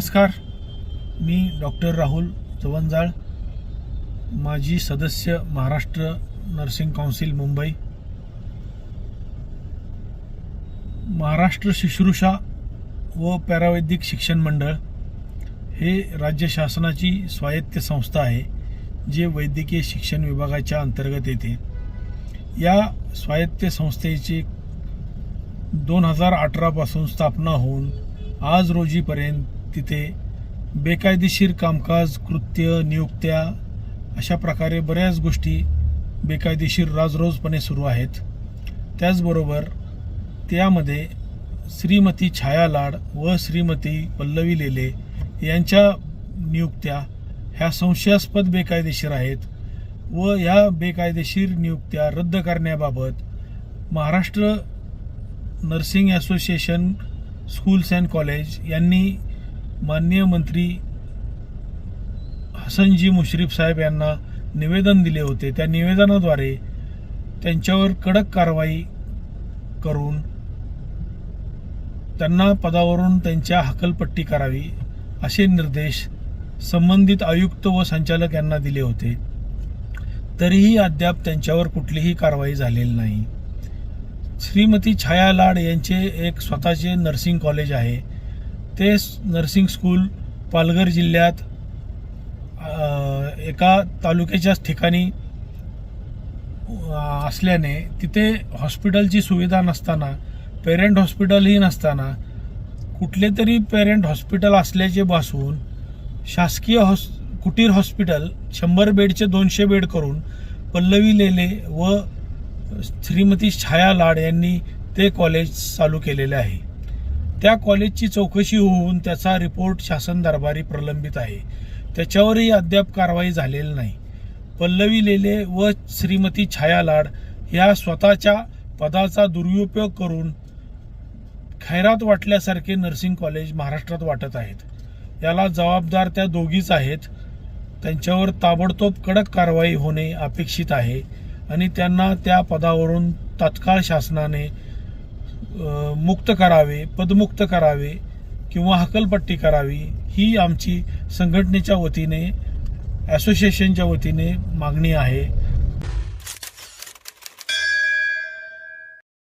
नमस्कार. मी डॉक्टर राहुल चवनजाळ माजी सदस्य महाराष्ट्र नर्सिंग काउन्सिल मुंबई. महाराष्ट्र शुश्रूषा व पॅरावैद्यिक शिक्षण मंडळ हे राज्य शासनाची स्वायत्त संस्था आहे जे वैद्यकीय शिक्षण विभागाच्या अंतर्गत येते. या स्वायत्त संस्थेची दोन हजार अठरापासून स्थापना होऊन आज रोजीपर्यंत तिथे बेकायदेशीर कामकाज कृत्य नियुक्त्या अशा प्रकारे बऱ्याच गोष्टी बेकायदेशीर राजरोजपणे सुरू आहेत. त्याचबरोबर त्यामध्ये श्रीमती छाया लाड व श्रीमती पल्लवी लेले यांच्या नियुक्त्या ह्या संशयास्पद बेकायदेशीर आहेत व या बेकायदेशीर नियुक्त्या रद्द करण्याबाबत Maharashtra nursing association schools and college यांनी माननीय मंत्री हसनजी मुश्रीफ साहेब यांना निवेदन दिले होते. त्या निवेदनाद्वारे त्यांच्यावर कडक कारवाई करून त्यांना पदावरून त्यांच्या हकलपट्टी करावी असे निर्देश संबंधित आयुक्त व संचालक यांना दिले होते. तरीही अद्याप त्यांच्यावर कुठलीही कारवाई झालेली नाही. श्रीमती छाया लाड यांचे एक स्वतःचे नर्सिंग कॉलेज आहे. ते नर्सिंग स्कूल पालघर जिल्ह्यात एका तालुक्याच्याच ठिकाणी असल्याने तिथे हॉस्पिटलची सुविधा नसताना पेरेंट हॉस्पिटलही नसताना कुठले तरी पेरेंट हॉस्पिटल असल्याचे भासून शासकीय हॉस कुटीर हॉस्पिटल शंभर बेडचे दोनशे बेड करून पल्लवी लेले व श्रीमती छाया लाड यांनी ते कॉलेज चालू केलेले आहे. त्या कॉलेजची चौकशी होऊन त्याचा रिपोर्ट शासन दरबारी प्रलंबित आहे. त्याच्यावरही अद्याप कारवाई झालेली नाही. पल्लवी लेले व श्रीमती छाया लाड या स्वतःच्या पदाचा दुरुपयोग करून खैरात वाटल्यासारखे नर्सिंग कॉलेज महाराष्ट्रात वाटत आहेत. याला जबाबदार त्या दोघीच आहेत. त्यांच्यावर ताबडतोब कडक कारवाई होणे अपेक्षित आहे आणि त्यांना त्या पदावरून तात्काळ शासनाने मुक्त करावे पदमुक्त करावे किंवा हकलपट्टी करावी ही आमची संघटनेच्या वतीने असोसिएशनच्या वतीने मागणी आहे.